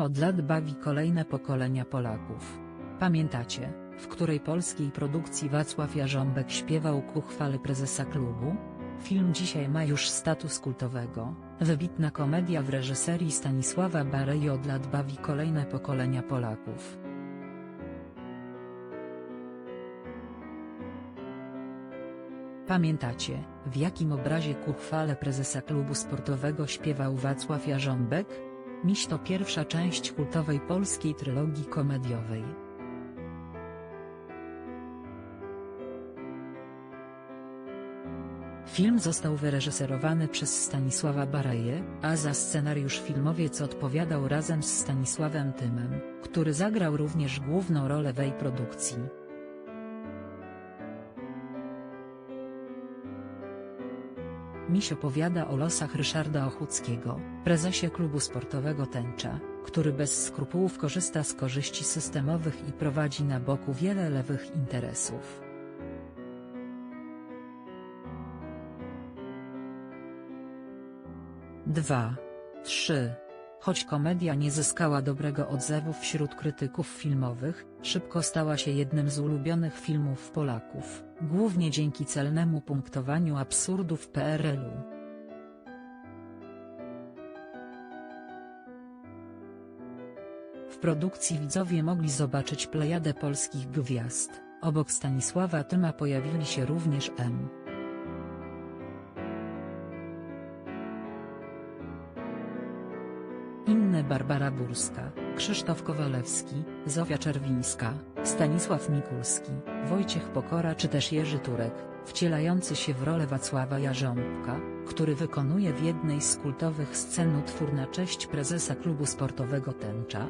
od lat bawi kolejne pokolenia Polaków. Pamiętacie, w której polskiej produkcji Wacław Jarząbek śpiewał ku chwale prezesa klubu? Film dzisiaj ma już status kultowego. Wybitna komedia w reżyserii Stanisława Barei od lat bawi kolejne pokolenia Polaków. Pamiętacie, w jakim obrazie ku chwale prezesa klubu sportowego śpiewał Wacław Jarząbek? Miś to pierwsza część kultowej polskiej trylogii komediowej. Film został wyreżyserowany przez Stanisława Bareję, a za scenariusz filmowiec odpowiadał razem z Stanisławem Tymem, który zagrał również główną rolę w tej produkcji. Miś opowiada o losach Ryszarda Ochuckiego, prezesie klubu sportowego Tęcza, który bez skrupułów korzysta z korzyści systemowych i prowadzi na boku wiele lewych interesów. Dwa, trzy. Choć komedia nie zyskała dobrego odzewu wśród krytyków filmowych, szybko stała się jednym z ulubionych filmów Polaków, głównie dzięki celnemu punktowaniu absurdów PRL-u. W produkcji widzowie mogli zobaczyć plejadę polskich gwiazd, obok Stanisława Tyma pojawili się również M. Inne Barbara Burska, Krzysztof Kowalewski, Zofia Czerwińska, Stanisław Mikulski, Wojciech Pokora czy też Jerzy Turek, wcielający się w rolę Wacława Jarząbka, który wykonuje w jednej z kultowych scen utwór na cześć prezesa klubu sportowego Tęcza,